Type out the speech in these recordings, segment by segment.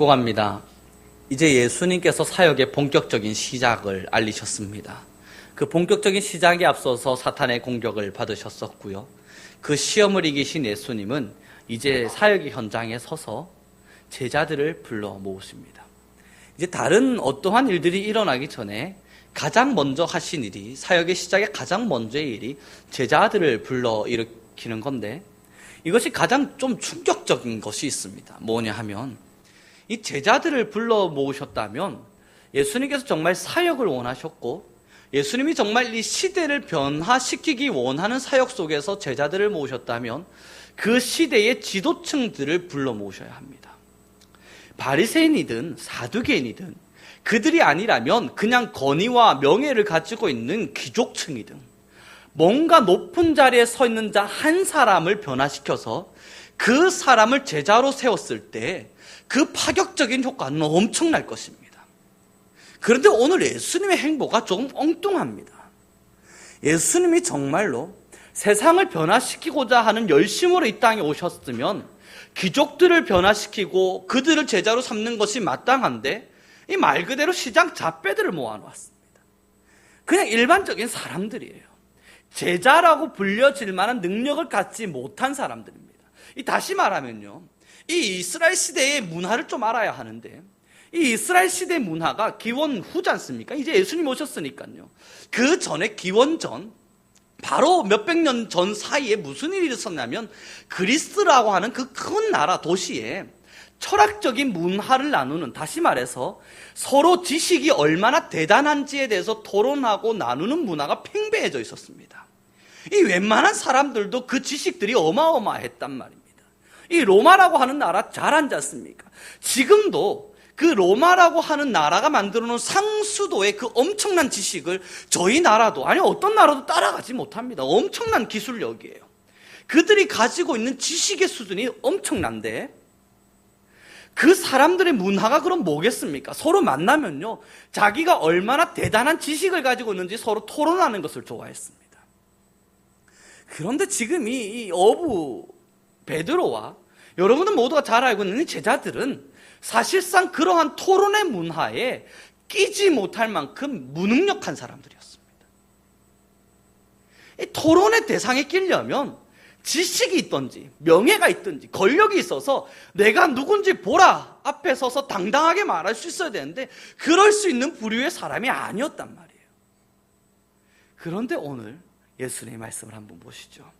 축복합니다. 이제 예수님께서 사역의 본격적인 시작을 알리셨습니다. 그 본격적인 시작에 앞서서 사탄의 공격을 받으셨었고요. 그 시험을 이기신 예수님은 이제 사역의 현장에 서서 제자들을 불러 모으십니다. 이제 다른 어떠한 일들이 일어나기 전에 가장 먼저 하신 일이 사역의 시작에 가장 먼저의 일이 제자들을 불러 일으키는 건데 이것이 가장 좀 충격적인 것이 있습니다. 뭐냐 하면 이 제자들을 불러 모으셨다면 예수님께서 정말 사역을 원하셨고 예수님이 정말 이 시대를 변화시키기 원하는 사역 속에서 제자들을 모으셨다면 그 시대의 지도층들을 불러 모으셔야 합니다. 바리새인이든 사두개인이든 그들이 아니라면 그냥 권위와 명예를 가지고 있는 귀족층이든 뭔가 높은 자리에 서 있는 자 한 사람을 변화시켜서 그 사람을 제자로 세웠을 때 그 파격적인 효과는 엄청날 것입니다. 그런데 오늘 예수님의 행보가 조금 엉뚱합니다. 예수님이 정말로 세상을 변화시키고자 하는 열심으로 이 땅에 오셨으면 귀족들을 변화시키고 그들을 제자로 삼는 것이 마땅한데 이 말 그대로 시장 잡배들을 모아놓았습니다. 그냥 일반적인 사람들이에요. 제자라고 불려질 만한 능력을 갖지 못한 사람들입니다. 이 다시 말하면요. 이 이스라엘 시대의 문화를 좀 알아야 하는데 이 이스라엘 시대 문화가 기원 후지 않습니까? 이제 예수님 오셨으니까요. 그 전에 기원 전 바로 몇백 년 전 사이에 무슨 일이 있었냐면 그리스라고 하는 그 큰 나라 도시에 철학적인 문화를 나누는 다시 말해서 서로 지식이 얼마나 대단한지에 대해서 토론하고 나누는 문화가 팽배해져 있었습니다. 이 웬만한 사람들도 그 지식들이 어마어마했단 말입니다. 이 로마라고 하는 나라 잘 앉지 않습니까? 지금도 그 로마라고 하는 나라가 만들어 놓은 상수도의 그 엄청난 지식을 저희 나라도, 아니 어떤 나라도 따라가지 못합니다. 엄청난 기술력이에요. 그들이 가지고 있는 지식의 수준이 엄청난데, 그 사람들의 문화가 그럼 뭐겠습니까? 서로 만나면요, 자기가 얼마나 대단한 지식을 가지고 있는지 서로 토론하는 것을 좋아했습니다. 그런데 지금 이, 이 어부 베드로와 여러분들 모두가 잘 알고 있는 제자들은 사실상 그러한 토론의 문화에 끼지 못할 만큼 무능력한 사람들이었습니다. 이 토론의 대상에 끼려면 지식이 있던지 명예가 있든지 권력이 있어서 내가 누군지 보라 앞에 서서 당당하게 말할 수 있어야 되는데 그럴 수 있는 부류의 사람이 아니었단 말이에요. 그런데 오늘 예수님의 말씀을 한번 보시죠.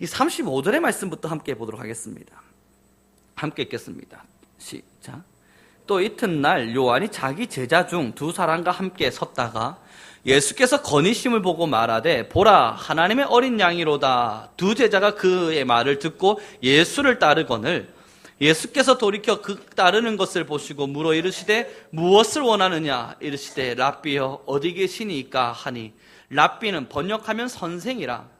이 35절의 말씀부터 함께 보도록 하겠습니다. 함께 읽겠습니다. 시작. 또 이튿날 요한이 자기 제자 중 두 사람과 함께 섰다가 예수께서 건의심을 보고 말하되 보라 하나님의 어린 양이로다 두 제자가 그의 말을 듣고 예수를 따르거늘 예수께서 돌이켜 그 따르는 것을 보시고 물어 이르시되 무엇을 원하느냐 이르시되 랍비여 어디 계시니까 하니 랍비는 번역하면 선생이라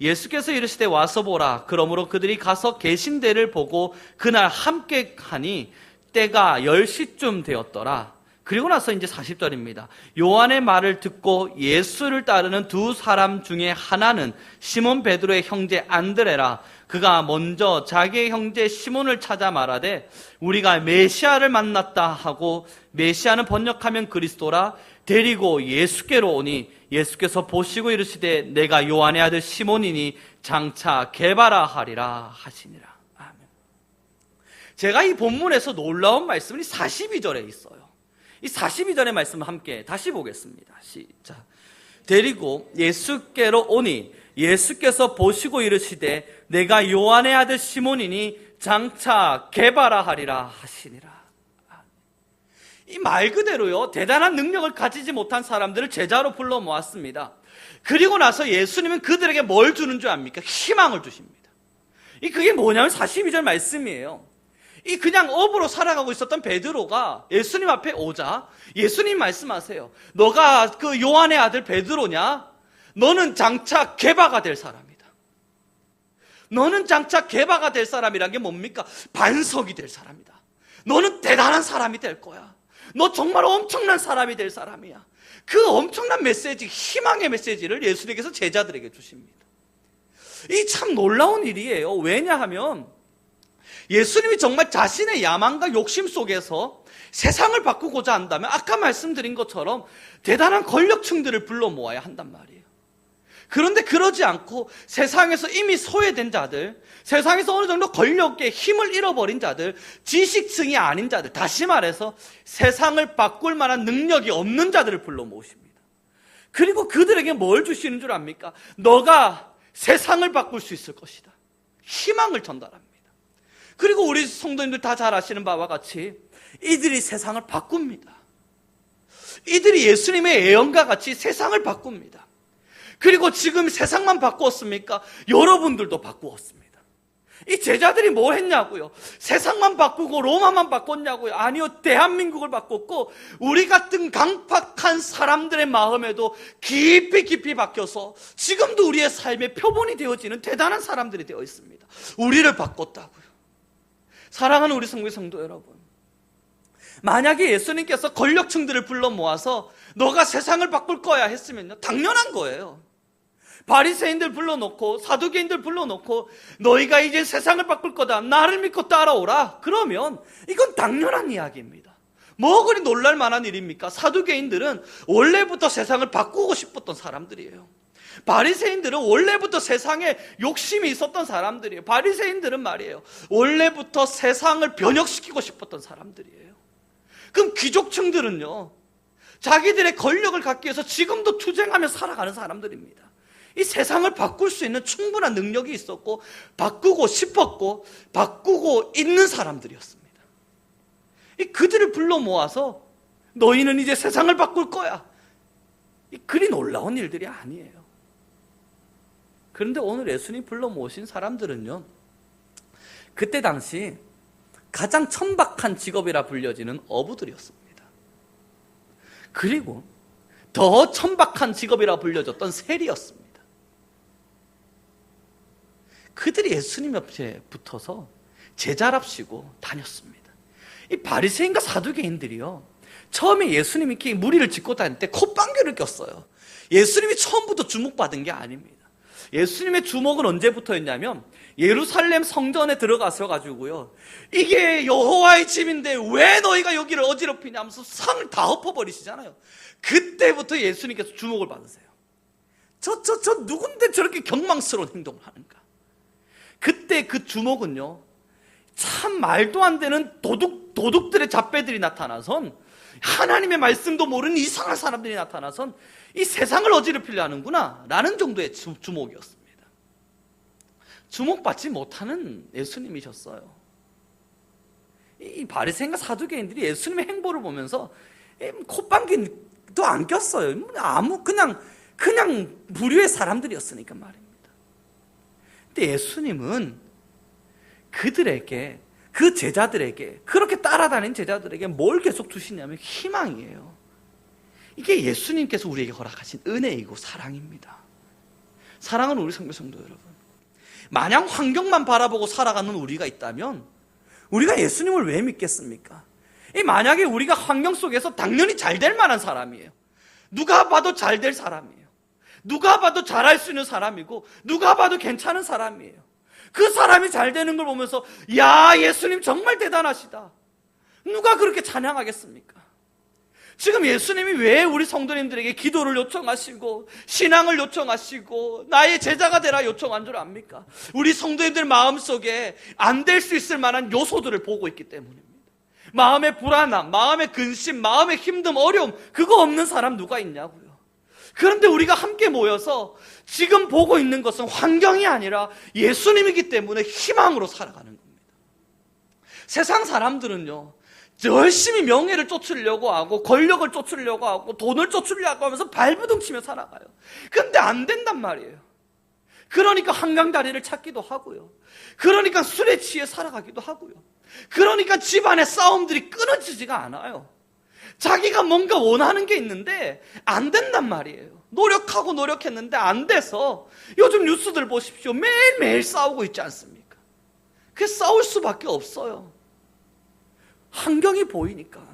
예수께서 이르시되 와서 보라 그러므로 그들이 가서 계신 데를 보고 그날 함께 하니 때가 10시쯤 되었더라 그리고 나서 이제 40절입니다. 요한의 말을 듣고 예수를 따르는 두 사람 중에 하나는 시몬 베드로의 형제 안드레라. 그가 먼저 자기의 형제 시몬을 찾아 말하되 우리가 메시아를 만났다 하고 메시아는 번역하면 그리스도라 데리고 예수께로 오니 예수께서 보시고 이르시되 내가 요한의 아들 시몬이니 장차 개바라 하리라 하시니라. 아멘. 제가 이 본문에서 놀라운 말씀이 42절에 있어요. 이 42절의 말씀을 함께 다시 보겠습니다. 시작. 데리고 예수께로 오니 예수께서 보시고 이르시되 내가 요한의 아들 시몬이니 장차 개바라 하리라 하시니라. 이 말 그대로요, 대단한 능력을 가지지 못한 사람들을 제자로 불러 모았습니다. 그리고 나서 예수님은 그들에게 뭘 주는 줄 압니까? 희망을 주십니다. 이 그게 뭐냐면 42절 말씀이에요. 이 그냥 업으로 살아가고 있었던 베드로가 예수님 앞에 오자 예수님 말씀하세요. 너가 그 요한의 아들 베드로냐? 너는 장차 개바가 될 사람이다. 너는 장차 개바가 될 사람이란 게 뭡니까? 반석이 될 사람이다. 너는 대단한 사람이 될 거야. 너 정말 엄청난 사람이 될 사람이야. 그 엄청난 메시지, 희망의 메시지를 예수님께서 제자들에게 주십니다. 이 참 놀라운 일이에요. 왜냐하면 예수님이 정말 자신의 야망과 욕심 속에서 세상을 바꾸고자 한다면 아까 말씀드린 것처럼 대단한 권력층들을 불러 모아야 한단 말이에요. 그런데 그러지 않고 세상에서 이미 소외된 자들, 세상에서 어느 정도 권력에 힘을 잃어버린 자들, 지식층이 아닌 자들, 다시 말해서 세상을 바꿀 만한 능력이 없는 자들을 불러 모으십니다. 그리고 그들에게 뭘 주시는 줄 압니까? 너가 세상을 바꿀 수 있을 것이다. 희망을 전달합니다. 그리고 우리 성도님들 다 잘 아시는 바와 같이 이들이 세상을 바꿉니다. 이들이 예수님의 예언과 같이 세상을 바꿉니다. 그리고 지금 세상만 바꾸었습니까? 여러분들도 바꾸었습니다. 이 제자들이 뭐 했냐고요? 세상만 바꾸고 로마만 바꿨냐고요? 아니요, 대한민국을 바꿨고, 우리 같은 강팍한 사람들의 마음에도 깊이 깊이 바뀌어서 지금도 우리의 삶의 표본이 되어지는 대단한 사람들이 되어 있습니다. 우리를 바꿨다고요. 사랑하는 우리 성교 성도 여러분. 만약에 예수님께서 권력층들을 불러 모아서 너가 세상을 바꿀 거야 했으면요. 당연한 거예요. 바리새인들 불러놓고 사두개인들 불러놓고 너희가 이제 세상을 바꿀 거다. 나를 믿고 따라오라. 그러면 이건 당연한 이야기입니다. 뭐 그리 놀랄 만한 일입니까? 사두개인들은 원래부터 세상을 바꾸고 싶었던 사람들이에요. 바리새인들은 원래부터 세상에 욕심이 있었던 사람들이에요. 바리새인들은 말이에요. 원래부터 세상을 변혁시키고 싶었던 사람들이에요. 그럼 귀족층들은요. 자기들의 권력을 갖기 위해서 지금도 투쟁하며 살아가는 사람들입니다. 이 세상을 바꿀 수 있는 충분한 능력이 있었고 바꾸고 싶었고 바꾸고 있는 사람들이었습니다. 이 그들을 불러 모아서 너희는 이제 세상을 바꿀 거야. 이 그리 놀라운 일들이 아니에요. 그런데 오늘 예수님 불러 모으신 사람들은요. 그때 당시 가장 천박한 직업이라 불려지는 어부들이었습니다. 그리고 더 천박한 직업이라 불려졌던 세리였습니다. 그들이 예수님 옆에 붙어서 제자랍시고 다녔습니다. 이 바리새인과 사두개인들이요. 처음에 예수님이 이렇게 무리를 짓고 다닐 때 콧방귀를 꼈어요. 예수님이 처음부터 주목받은 게 아닙니다. 예수님의 주목은 언제부터였냐면 예루살렘 성전에 들어가서 가지고요. 이게 여호와의 집인데 왜 너희가 여기를 어지럽히냐 하면서 상을 다 엎어버리시잖아요. 그때부터 예수님께서 주목을 받으세요. 저, 저, 저 누군데 저렇게 경망스러운 행동을 하는가? 그때 그 주목은요, 참 말도 안 되는 도둑, 도둑들의 잡배들이 나타나선 하나님의 말씀도 모르는 이상한 사람들이 나타나선 이 세상을 어지럽히려 하는구나. 라는 정도의 주, 주목이었습니다. 주목받지 못하는 예수님이셨어요. 이 바리새인과 사두개인들이 예수님의 행보를 보면서 콧방귀도 안 꼈어요. 아무 그냥 그냥 무료의 사람들이었으니까 말입니다. 근데 예수님은 그들에게 그 제자들에게 그렇게 따라다닌 제자들에게 뭘 계속 주시냐면 희망이에요. 이게 예수님께서 우리에게 허락하신 은혜이고 사랑입니다. 사랑은 우리 성도 성도 여러분. 마냥 환경만 바라보고 살아가는 우리가 있다면 우리가 예수님을 왜 믿겠습니까? 이 만약에 우리가 환경 속에서 당연히 잘 될 만한 사람이에요. 누가 봐도 잘 될 사람이에요. 누가 봐도 잘할 수 있는 사람이고 누가 봐도 괜찮은 사람이에요. 그 사람이 잘 되는 걸 보면서 야 예수님 정말 대단하시다. 누가 그렇게 찬양하겠습니까? 지금 예수님이 왜 우리 성도님들에게 기도를 요청하시고 신앙을 요청하시고 나의 제자가 되라 요청한 줄 압니까? 우리 성도님들 마음속에 안 될 수 있을 만한 요소들을 보고 있기 때문입니다. 마음의 불안함, 마음의 근심, 마음의 힘듦, 어려움 그거 없는 사람 누가 있냐고요. 그런데 우리가 함께 모여서 지금 보고 있는 것은 환경이 아니라 예수님이기 때문에 희망으로 살아가는 겁니다. 세상 사람들은요, 열심히 명예를 쫓으려고 하고, 권력을 쫓으려고 하고, 돈을 쫓으려고 하면서 발부둥 치며 살아가요. 근데 안 된단 말이에요. 그러니까 한강다리를 찾기도 하고요. 그러니까 술에 취해 살아가기도 하고요. 그러니까 집안의 싸움들이 끊어지지가 않아요. 자기가 뭔가 원하는 게 있는데 안 된단 말이에요. 노력하고 노력했는데 안 돼서 요즘 뉴스들 보십시오. 매일매일 싸우고 있지 않습니까? 그 싸울 수밖에 없어요. 환경이 보이니까.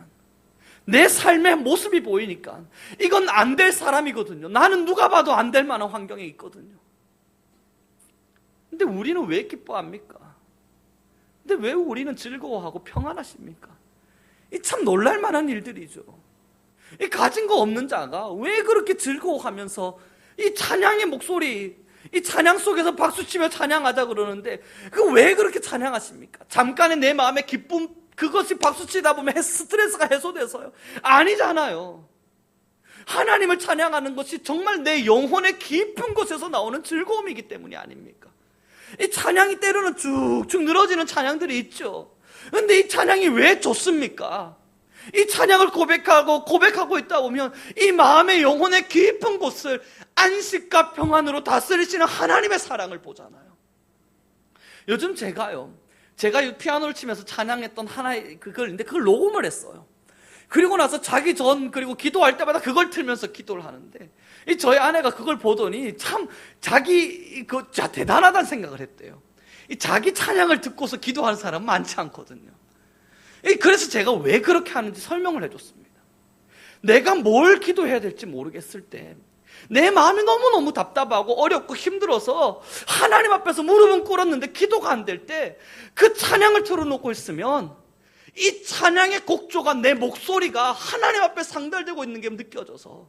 내 삶의 모습이 보이니까. 이건 안 될 사람이거든요. 나는 누가 봐도 안 될 만한 환경에 있거든요. 근데 우리는 왜 기뻐합니까? 근데 왜 우리는 즐거워하고 평안하십니까? 이참 놀랄만한 일들이죠. 이 가진 거 없는 자가 왜 그렇게 즐거워하면서 이 찬양의 목소리, 이 찬양 속에서 박수치며 찬양하자 그러는데 그 왜 그렇게 찬양하십니까? 잠깐의 내 마음의 기쁨 그것이 박수치다 보면 스트레스가 해소돼서요. 아니잖아요. 하나님을 찬양하는 것이 정말 내 영혼의 깊은 곳에서 나오는 즐거움이기 때문이 아닙니까? 이 찬양이 때로는 쭉쭉 늘어지는 찬양들이 있죠. 근데 이 찬양이 왜 좋습니까? 이 찬양을 고백하고 고백하고 있다 보면 이 마음의 영혼의 깊은 곳을 안식과 평안으로 다스리시는 하나님의 사랑을 보잖아요. 요즘 제가요, 제가 이 피아노를 치면서 찬양했던 하나의 그걸, 근데 그걸 녹음을 했어요. 그리고 나서 자기 전, 그리고 기도할 때마다 그걸 틀면서 기도를 하는데, 이 저희 아내가 그걸 보더니 참 자기, 그, 자, 대단하다는 생각을 했대요. 이 자기 찬양을 듣고서 기도하는 사람은 많지 않거든요. 이 그래서 제가 왜 그렇게 하는지 설명을 해줬습니다. 내가 뭘 기도해야 될지 모르겠을 때, 내 마음이 너무너무 답답하고 어렵고 힘들어서 하나님 앞에서 무릎은 꿇었는데 기도가 안 될 때 그 찬양을 틀어놓고 있으면 이 찬양의 곡조가 내 목소리가 하나님 앞에 상달되고 있는 게 느껴져서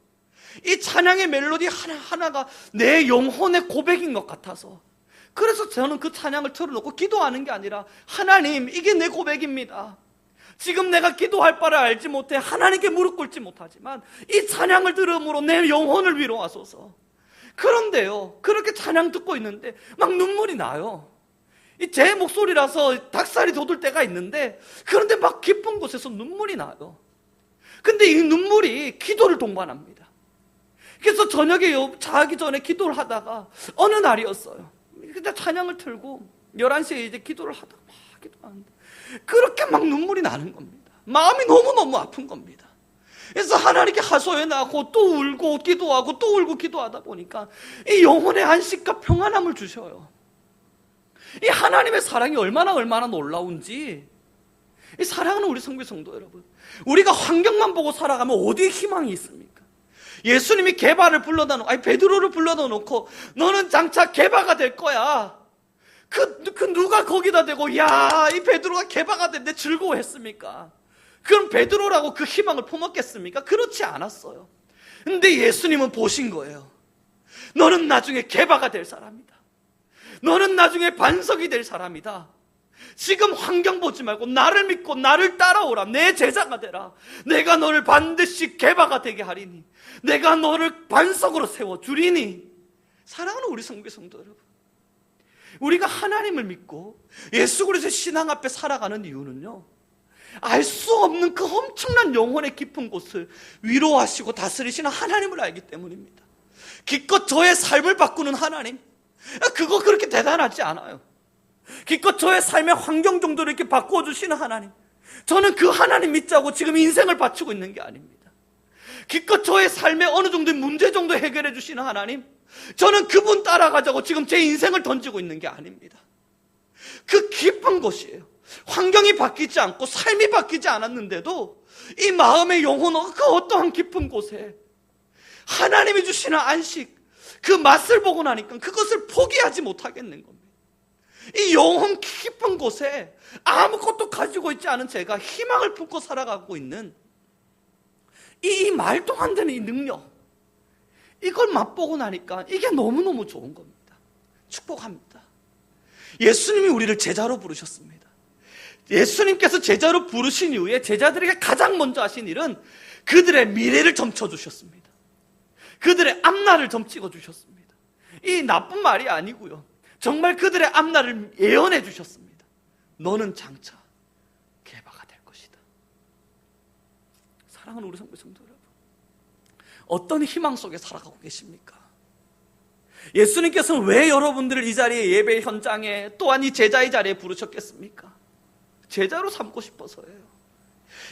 이 찬양의 멜로디 하나하나가 내 영혼의 고백인 것 같아서 그래서 저는 그 찬양을 틀어놓고 기도하는 게 아니라 하나님 이게 내 고백입니다. 지금 내가 기도할 바를 알지 못해 하나님께 무릎 꿇지 못하지만 이 찬양을 들음으로 내 영혼을 위로하소서. 그런데요, 그렇게 찬양 듣고 있는데 막 눈물이 나요. 이 제 목소리라서 닭살이 돋을 때가 있는데 그런데 막 깊은 곳에서 눈물이 나요. 근데 이 눈물이 기도를 동반합니다. 그래서 저녁에 자기 전에 기도를 하다가 어느 날이었어요. 근데 찬양을 틀고 11시에 이제 기도를 하다가 막 기도하는데 그렇게 막 눈물이 나는 겁니다. 마음이 너무너무 아픈 겁니다. 그래서 하나님께 하소해 나고 또 울고 기도하고 또 울고 기도하다 보니까 이 영혼의 안식과 평안함을 주셔요. 이 하나님의 사랑이 얼마나 얼마나 놀라운지 이 사랑하는 우리 성교 성도 여러분 우리가 환경만 보고 살아가면 어디에 희망이 있습니까? 예수님이 개바를 불러다 놓고 아니 베드로를 불러다 놓고 너는 장차 개바가 될 거야. 그, 그 누가 거기다 대고 야 이 베드로가 개바가 됐는데 즐거워했습니까? 그럼 베드로라고 그 희망을 품었겠습니까? 그렇지 않았어요. 근데 예수님은 보신 거예요. 너는 나중에 개바가 될 사람이다. 너는 나중에 반석이 될 사람이다. 지금 환경 보지 말고 나를 믿고 나를 따라오라. 내 제자가 되라. 내가 너를 반드시 개바가 되게 하리니. 내가 너를 반석으로 세워 주리니. 사랑하는 우리 성교 성도 여러분. 우리가 하나님을 믿고 예수 그리스도의 신앙 앞에 살아가는 이유는요. 알 수 없는 그 엄청난 영혼의 깊은 곳을 위로하시고 다스리시는 하나님을 알기 때문입니다. 기껏 저의 삶을 바꾸는 하나님. 그거 그렇게 대단하지 않아요. 기껏 저의 삶의 환경 정도를 이렇게 바꿔주시는 하나님. 저는 그 하나님 믿자고 지금 인생을 바치고 있는 게 아닙니다. 기껏 저의 삶의 어느 정도의 문제 정도 해결해 주시는 하나님. 저는 그분 따라가자고 지금 제 인생을 던지고 있는 게 아닙니다. 그 깊은 곳이에요. 환경이 바뀌지 않고 삶이 바뀌지 않았는데도 이 마음의 영혼은 그 어떠한 깊은 곳에 하나님이 주시는 안식, 그 맛을 보고 나니까 그것을 포기하지 못하겠는 겁니다. 이 영혼 깊은 곳에 아무것도 가지고 있지 않은 제가 희망을 품고 살아가고 있는 이 말도 안 되는 이 능력, 이걸 맛보고 나니까 이게 너무너무 좋은 겁니다. 축복합니다. 예수님이 우리를 제자로 부르셨습니다. 예수님께서 제자로 부르신 이후에 제자들에게 가장 먼저 하신 일은 그들의 미래를 점쳐 주셨습니다. 그들의 앞날을 점찍어 주셨습니다. 이 나쁜 말이 아니고요. 정말 그들의 앞날을 예언해 주셨습니다. 너는 장차 개바가 될 것이다. 사랑하는 우리 성도 여러분. 어떤 희망 속에 살아가고 계십니까? 예수님께서는 왜 여러분들을 이 자리에 예배 현장에 또한 이 제자의 자리에 부르셨겠습니까? 제자로 삼고 싶어서예요.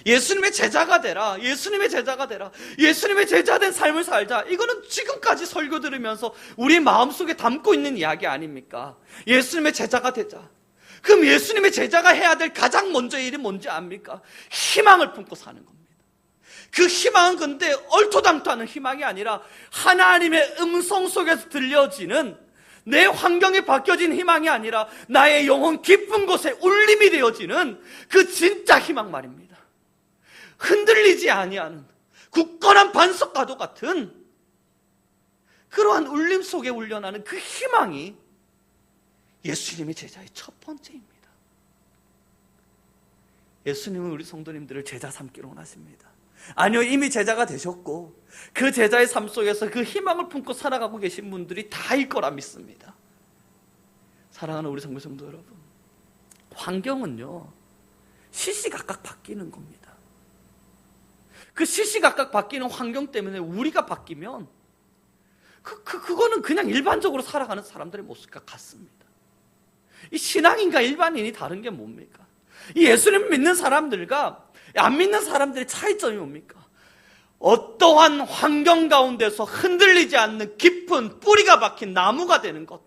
예수님의 제자가 되라. 예수님의 제자가 되라. 예수님의 제자된 삶을 살자. 이거는 지금까지 설교 들으면서 우리 마음속에 담고 있는 이야기 아닙니까? 예수님의 제자가 되자. 그럼 예수님의 제자가 해야 될 가장 먼저 일이 뭔지 압니까? 희망을 품고 사는 겁니다. 그 희망은 근데 얼토당토하는 희망이 아니라 하나님의 음성 속에서 들려지는 내 환경이 바뀌어진 희망이 아니라 나의 영혼 깊은 곳에 울림이 되어지는 그 진짜 희망 말입니다. 흔들리지 아니하는 굳건한 반석과도 같은 그러한 울림 속에 울려나는 그 희망이 예수님의 제자의 첫 번째입니다. 예수님은 우리 성도님들을 제자 삼기로 원하십니다. 아니요, 이미 제자가 되셨고, 그 제자의 삶 속에서 그 희망을 품고 살아가고 계신 분들이 다일 거라 믿습니다. 사랑하는 우리 성도 성도 여러분. 환경은요, 시시각각 바뀌는 겁니다. 그 시시각각 바뀌는 환경 때문에 우리가 바뀌면, 그, 그, 그거는 그냥 일반적으로 살아가는 사람들의 모습과 같습니다. 이 신앙인과 일반인이 다른 게 뭡니까? 이 예수님 믿는 사람들과 안 믿는 사람들의 차이점이 뭡니까? 어떠한 환경 가운데서 흔들리지 않는 깊은 뿌리가 박힌 나무가 되는 것.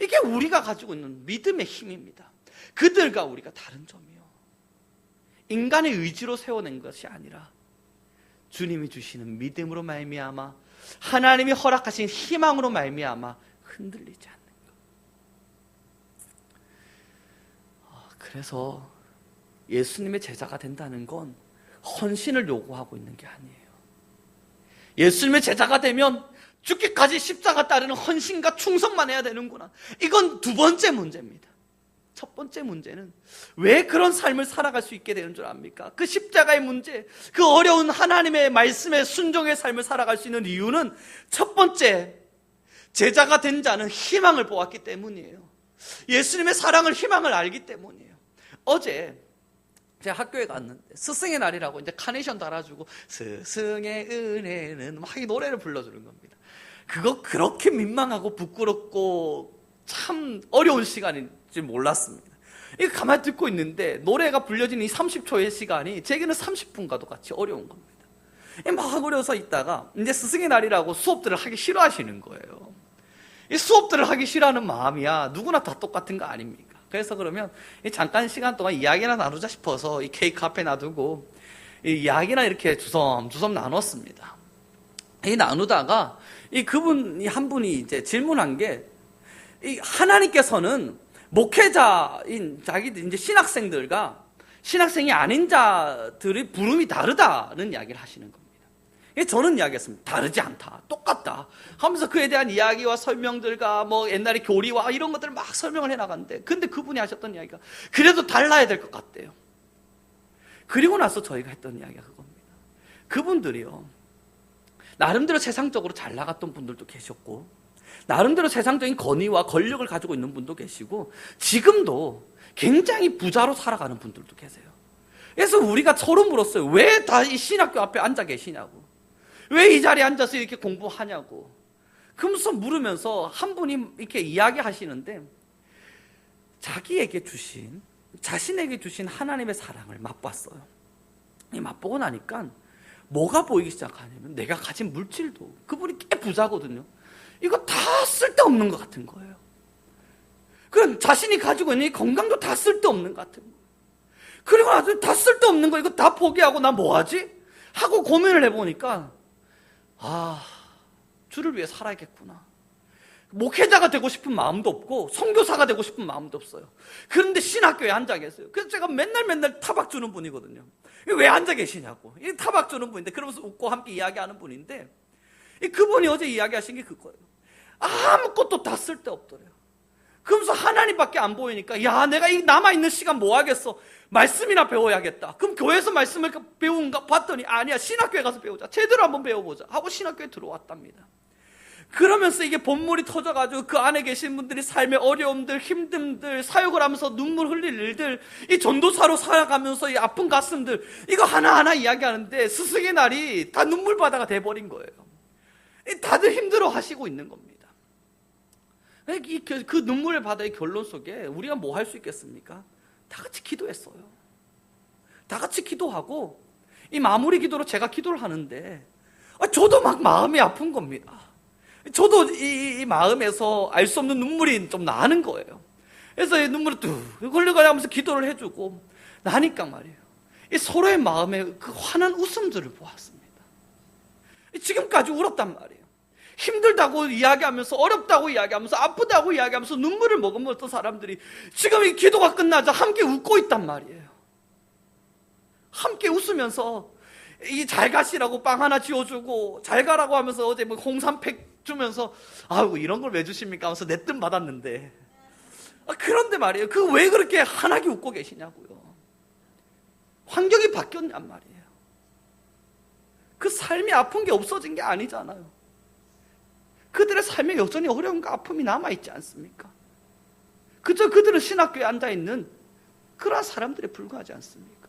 이게 우리가 가지고 있는 믿음의 힘입니다. 그들과 우리가 다른 점이요. 인간의 의지로 세워낸 것이 아니라 주님이 주시는 믿음으로 말미암아 하나님이 허락하신 희망으로 말미암아 흔들리지 않는 것. 아, 그래서 예수님의 제자가 된다는 건 헌신을 요구하고 있는 게 아니에요. 예수님의 제자가 되면 죽기까지 십자가 따르는 헌신과 충성만 해야 되는구나. 이건 두 번째 문제입니다. 첫 번째 문제는 왜 그런 삶을 살아갈 수 있게 되는 줄 압니까? 그 십자가의 문제, 그 어려운 하나님의 말씀에 순종의 삶을 살아갈 수 있는 이유는 첫 번째, 제자가 된 자는 희망을 보았기 때문이에요. 예수님의 사랑을, 희망을 알기 때문이에요. 어제 제가 학교에 갔는데 스승의 날이라고 이제 카네이션 달아주고 스승의 은혜는 막 이 노래를 불러주는 겁니다. 그거 그렇게 민망하고 부끄럽고 참 어려운 시간인지 몰랐습니다. 이거 가만히 듣고 있는데 노래가 불려지는 이 30초의 시간이 제게는 30분과도 같이 어려운 겁니다. 막 어려서 있다가 이제 스승의 날이라고 수업들을 하기 싫어하시는 거예요. 이 수업들을 하기 싫어하는 마음이야 누구나 다 똑같은 거 아닙니까? 그래서 그러면 잠깐 시간 동안 이야기나 나누자 싶어서 이 케이크 앞에 놔두고 이야기나 이렇게 주섬주섬 나눴습니다. 이 나누다가 이 그분이 한 분이 이제 질문한 게 이 하나님께서는 목회자인 자기들 이제 신학생들과 신학생이 아닌 자들의 부름이 다르다는 이야기를 하시는 겁니다. 저는 이야기했습니다. 다르지 않다. 똑같다. 하면서 그에 대한 이야기와 설명들과 뭐 옛날의 교리와 이런 것들을 막 설명을 해 나갔는데 근데 그분이 하셨던 이야기가 그래도 달라야 될 것 같대요. 그리고 나서 저희가 했던 이야기가 그겁니다. 그분들이요. 나름대로 세상적으로 잘 나갔던 분들도 계셨고 나름대로 세상적인 권위와 권력을 가지고 있는 분도 계시고 지금도 굉장히 부자로 살아가는 분들도 계세요. 그래서 우리가 서로 물었어요. 왜 다 이 신학교 앞에 앉아 계시냐고. 왜 이 자리에 앉아서 이렇게 공부하냐고. 그러면서 물으면서 한 분이 이렇게 이야기하시는데 자기에게 주신 자신에게 주신 하나님의 사랑을 맛봤어요. 이 맛보고 나니까 뭐가 보이기 시작하냐면 내가 가진 물질도 그분이 꽤 부자거든요. 이거 다 쓸데없는 것 같은 거예요. 그럼 자신이 가지고 있는 이 건강도 다 쓸데없는 것 같은 거예요. 그리고 나서 다 쓸데없는 거 이거 다 포기하고 나 뭐하지? 하고 고민을 해보니까 아 주를 위해 살아야겠구나. 목회자가 되고 싶은 마음도 없고 선교사가 되고 싶은 마음도 없어요. 그런데 신학교에 앉아 계세요. 그래서 제가 맨날 맨날 타박 주는 분이거든요. 왜 앉아 계시냐고. 이 타박 주는 분인데 그러면서 웃고 함께 이야기하는 분인데 그분이 어제 이야기하신 게 그거예요. 아무것도 다 쓸데없더래요. 그러면서 하나님밖에 안 보이니까 야 내가 이 남아있는 시간 뭐 하겠어. 말씀이나 배워야겠다. 그럼 교회에서 말씀을 배운가 봤더니 아니야 신학교에 가서 배우자. 제대로 한번 배워보자. 하고 신학교에 들어왔답니다. 그러면서 이게 본물이 터져가지고 그 안에 계신 분들이 삶의 어려움들, 힘듦들, 사역을 하면서 눈물 흘릴 일들, 이 전도사로 살아가면서 이 아픈 가슴들, 이거 하나하나 이야기하는데 스승의 날이 다 눈물바다가 돼버린 거예요. 다들 힘들어 하시고 있는 겁니다. 그 눈물의 바다의 결론 속에 우리가 뭐 할 수 있겠습니까? 다 같이 기도했어요. 다 같이 기도하고, 이 마무리 기도로 제가 기도를 하는데, 저도 막 마음이 아픈 겁니다. 저도 이, 이 마음에서 알 수 없는 눈물이 좀 나는 거예요. 그래서 이 눈물이 뚝 흘러가면서 기도를 해주고 나니까 말이에요. 이 서로의 마음에 그 환한 웃음들을 보았습니다. 지금까지 울었단 말이에요. 힘들다고 이야기하면서 어렵다고 이야기하면서 아프다고 이야기하면서 눈물을 어떤 사람들이 지금 이 기도가 끝나자 함께 웃고 있단 말이에요. 함께 웃으면서 이 잘 가시라고 빵 하나 지어주고 잘 가라고 하면서 어제 뭐 홍삼팩 주면서 아이고 이런 걸 왜 주십니까 하면서 내뜻 받았는데 아, 그런데 말이에요. 그 왜 그렇게 환하게 웃고 계시냐고요. 환경이 바뀌었냔 말이에요. 그 삶이 아픈 게 없어진 게 아니잖아요. 그들의 삶에 여전히 어려움과 아픔이 남아있지 않습니까? 그저 그들은 신학교에 앉아있는 그러한 사람들에 불과하지 않습니까?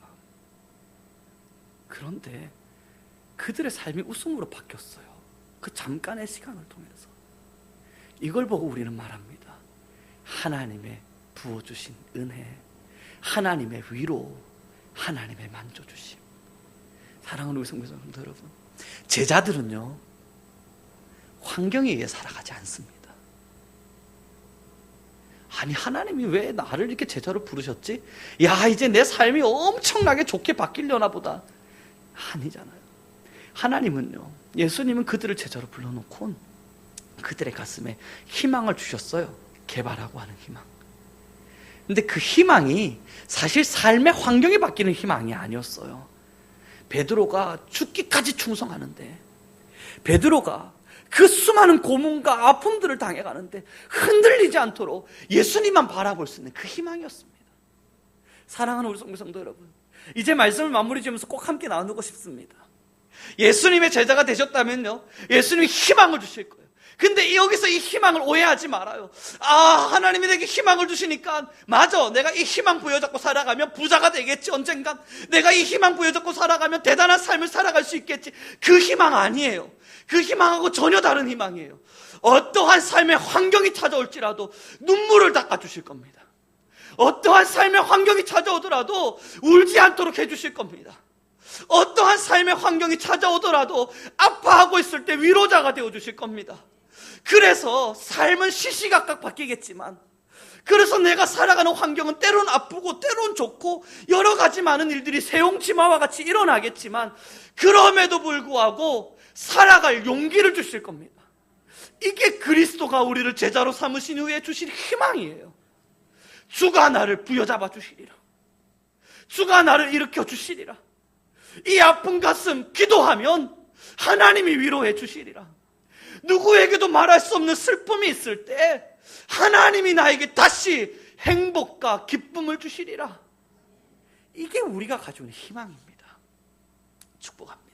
그런데 그들의 삶이 웃음으로 바뀌었어요. 그 잠깐의 시간을 통해서. 이걸 보고 우리는 말합니다. 하나님의 부어주신 은혜, 하나님의 위로, 하나님의 만져주심. 사랑하는 우리 성도 여러분, 제자들은요, 환경에 의해 살아가지 않습니다. 아니, 하나님이 왜 나를 이렇게 제자로 부르셨지? 야, 이제 내 삶이 엄청나게 좋게 바뀌려나 보다. 아니잖아요. 하나님은요, 예수님은 그들을 제자로 불러놓고 그들의 가슴에 희망을 주셨어요. 개발하고 하는 희망. 근데 그 희망이 사실 삶의 환경이 바뀌는 희망이 아니었어요. 베드로가 죽기까지 충성하는데 베드로가 그 수많은 고문과 아픔들을 당해가는데 흔들리지 않도록 예수님만 바라볼 수 있는 그 희망이었습니다. 사랑하는 우리 성도 여러분, 이제 말씀을 마무리 지으면서 꼭 함께 나누고 싶습니다. 예수님의 제자가 되셨다면요, 예수님이 희망을 주실 거예요. 근데 여기서 이 희망을 오해하지 말아요. 아, 하나님이 내게 희망을 주시니까, 맞아. 내가 이 희망 부여잡고 살아가면 부자가 되겠지, 언젠간. 내가 이 희망 부여잡고 살아가면 대단한 삶을 살아갈 수 있겠지. 그 희망 아니에요. 그 희망하고 전혀 다른 희망이에요. 어떠한 삶의 환경이 찾아올지라도 눈물을 닦아주실 겁니다. 어떠한 삶의 환경이 찾아오더라도 울지 않도록 해주실 겁니다. 어떠한 삶의 환경이 찾아오더라도 아파하고 있을 때 위로자가 되어주실 겁니다. 그래서 삶은 시시각각 바뀌겠지만, 그래서 내가 살아가는 환경은 때론 아프고 때론 좋고 여러 가지 많은 일들이 세용치마와 같이 일어나겠지만, 그럼에도 불구하고 살아갈 용기를 주실 겁니다. 이게 그리스도가 우리를 제자로 삼으신 후에 주신 희망이에요. 주가 나를 부여잡아 주시리라. 주가 나를 일으켜 주시리라. 이 아픈 가슴 기도하면 하나님이 위로해 주시리라. 누구에게도 말할 수 없는 슬픔이 있을 때 하나님이 나에게 다시 행복과 기쁨을 주시리라. 이게 우리가 가지고 있는 희망입니다. 축복합니다.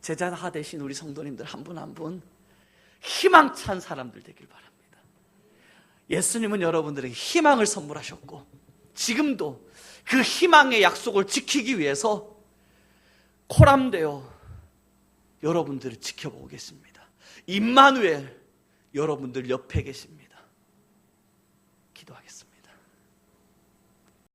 제자가 되신 우리 성도님들 한 분 한 분 희망찬 사람들 되길 바랍니다. 예수님은 여러분들에게 희망을 선물하셨고 지금도 그 희망의 약속을 지키기 위해서 코람되어 여러분들을 지켜보고 계십니다. 임마누엘 여러분들 옆에 계십니다.